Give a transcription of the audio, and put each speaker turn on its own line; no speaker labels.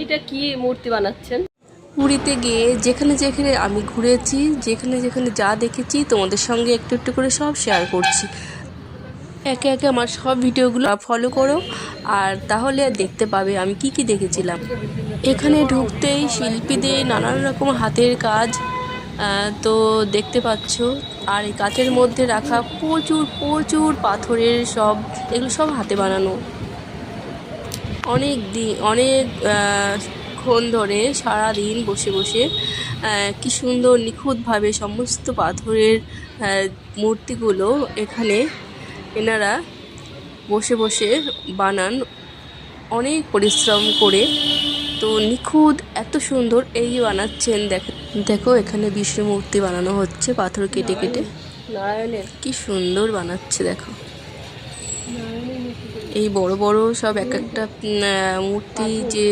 এটা কি মূর্তি বানাচ্ছেন?
পুরীতে গিয়ে যেখানে যেখানে আমি ঘুরেছি, যেখানে যেখানে যা দেখেছি, তোমাদের সঙ্গে একটু একটু করে সব শেয়ার করছি। একে একে আমার সব ভিডিওগুলো ফলো করো, আর তাহলে দেখতে পাবে আমি কি কি দেখেছিলাম। এখানে ঢুকতেই শিল্পীদের নানান রকম হাতের কাজ তো দেখতে পাচ্ছ। আর এই কাচের মধ্যে রাখা প্রচুর প্রচুর পাথরের সব, এগুলো সব হাতে বানানো। অনেক দিন অনেক ক্ষণ ধরে সারা দিন বসে বসে কি সুন্দর নিখুঁতভাবে সমস্ত পাথরের মূর্তিগুলো এখানে এনারা বসে বসে বানান। অনেক পরিশ্রম করে। তো নিখুঁত এত সুন্দর এই বানাচ্ছেন। দেখ দেখো এখানে বিষ্ণু মূর্তি বানানো হচ্ছে পাথর কেটে কেটে।
নারায়ণের।
কি সুন্দর বানাচ্ছে দেখো। এই বড় বড় সব এক একটা মূর্তি যে